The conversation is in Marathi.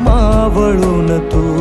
मावळून तू